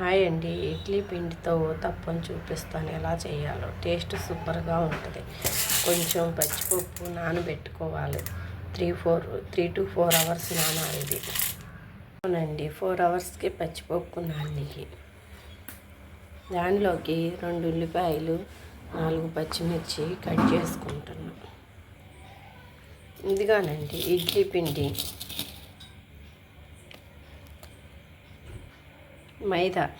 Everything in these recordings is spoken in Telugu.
హాయ్ అండి. ఇడ్లీ పిండితో తప్పని చూపిస్తాను. ఎలా చేయాలో. టేస్ట్ సూపర్గా ఉంటుంది. కొంచెం పచ్చిపప్పు నానబెట్టుకోవాలి. Three four three two four hours నానాలి. ఇది అవునండి. ఫోర్ అవర్స్కి పచ్చిపప్పు నాని దానిలోకి రెండు ఉల్లిపాయలు నాలుగు పచ్చిమిర్చి కట్ చేసుకుంటున్నాను ఇదిగానండి. ఇడ్లీ పిండి. మైదా.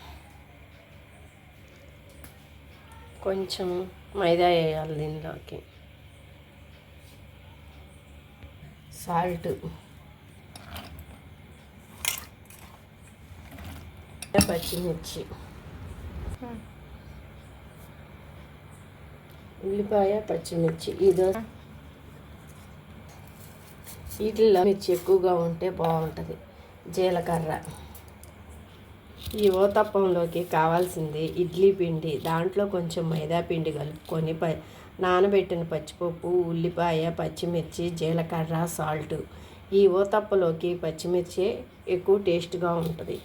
కొంచెం మైదా వేయాలి దీనిలోకి. సాల్ట్. పచ్చిమిర్చి. ఉల్లిపాయ పచ్చిమిర్చి. ఇదో వీటిల్లో మిర్చి ఎక్కువగా ఉంటే బాగుంటుంది. జీలకర్ర. ఈ ఓతప్పంలోకి కావాల్సింది ఇడ్లీ పిండి. దాంట్లో కొంచెం మైదా పిండి కలుపుకొని ప నానబెట్టిన పచ్చిపప్పు ఉల్లిపాయ పచ్చిమిర్చి జీలకర్ర సాల్ట్. ఈ ఓతప్పలోకి పచ్చిమిర్చి ఎక్కువ టేస్ట్గా ఉంటుంది.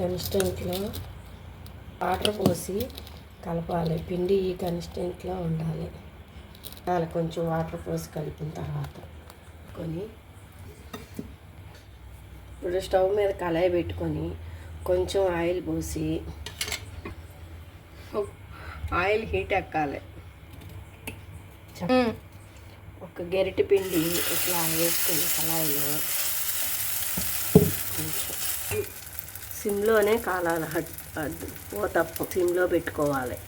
కన్స్టెంట్లో వాటర్ పోసి కలపాలి. పిండి ఈ కన్స్టెంట్లో ఉండాలి. అలా కొంచెం వాటర్ పోసి కలిపిన తర్వాత. పెట్టుకొని ఇప్పుడు స్టవ్ మీద కళాయి పెట్టుకొని కొంచెం ఆయిల్ పోసి ఆయిల్ హీట్ ఎక్కాలి. ఒక గెరిటి పిండి ఇట్లా వేసుకొని కళాయిలో కొంచెం. సిమ్లోనే కాలాలి హట్ ఓ తప్పు సిమ్లో పెట్టుకోవాలి.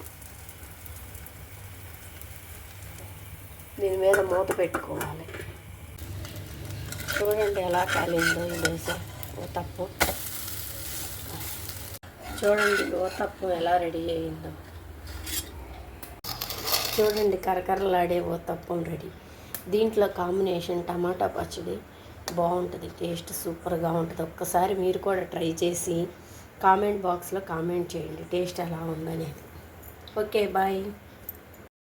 దీని మీద మూత పెట్టుకోవాలి. చూడండి ఎలా కాలిందో ఈ దోశ ఓ తప్పు. చూడండి ఓ తప్పు ఎలా రెడీ అయిందో చూడండి కరకరలాడే ఓ రెడీ. దీంట్లో కాంబినేషన్ టమాటా పచ్చడి బాగుంటుంది టేస్ట్ సూపర్గా ఉంటుంది. ఒక్కసారి మీరు కూడా ట్రై చేసి కామెంట్ బాక్స్లో కామెంట్ చేయండి టేస్ట్ ఎలా ఉందనేది. Okay bye.